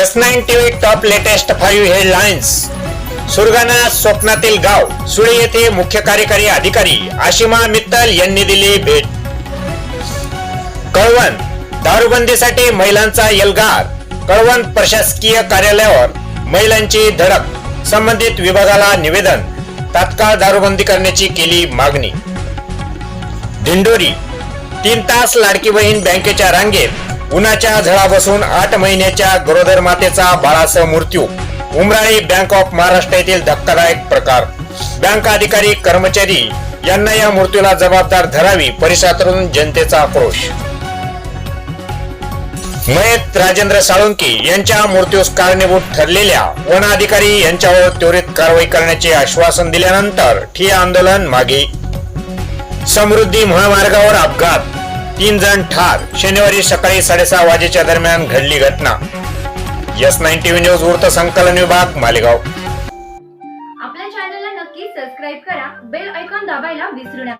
S nine TV top latest five headlines Surgana स्वप्नातील गाव सुळे येथे मुख्य कार्यकारी अधिकारी आशिमा मित्तल यांनी दिली भेट. कळवण दारूबंदीसाठी महिलांचा एल्गार कळवण प्रशासकीय कार्यालयावर महिलांची धडक संबंधित विभागाला निवेदन. तात्काळ दारूबंदी करण्याची केली मागणी. दिंडोरी तीन तास लाडकी बहीण बँकेच्या रांगेत उन्हाच्या झळा बसून आठ महिन्याच्या गरोदर मातेचा बाळासह मृत्यू. उमराळी बँक ऑफ महाराष्ट्र येथील धक्कादायक प्रकार. बँक अधिकारी कर्मचारी यांना या मृत्यूला जबाबदार धरावी परिसरातून जनतेचा आक्रोश. मयत राजेंद्र साळुंकी यांच्या मृत्यूस कारणीभूत ठरलेल्या वन अधिकारी यांच्यावर त्वरित कारवाई करण्याचे आश्वासन दिल्यानंतर ठिया आंदोलन मागे. समृद्धी महामार्गावर अपघात. तीन जण ठार. शनिवारी सकाळी साडेसहा वाजेच्या दरम्यान घडली घटना. यस नाईन टीव्ही न्यूज वृत्त संकलन विभाग मालेगाव. आपल्या चॅनलला नक्की सबस्क्राईब करा. बेल ऐकॉन दाबायला विसरू नका.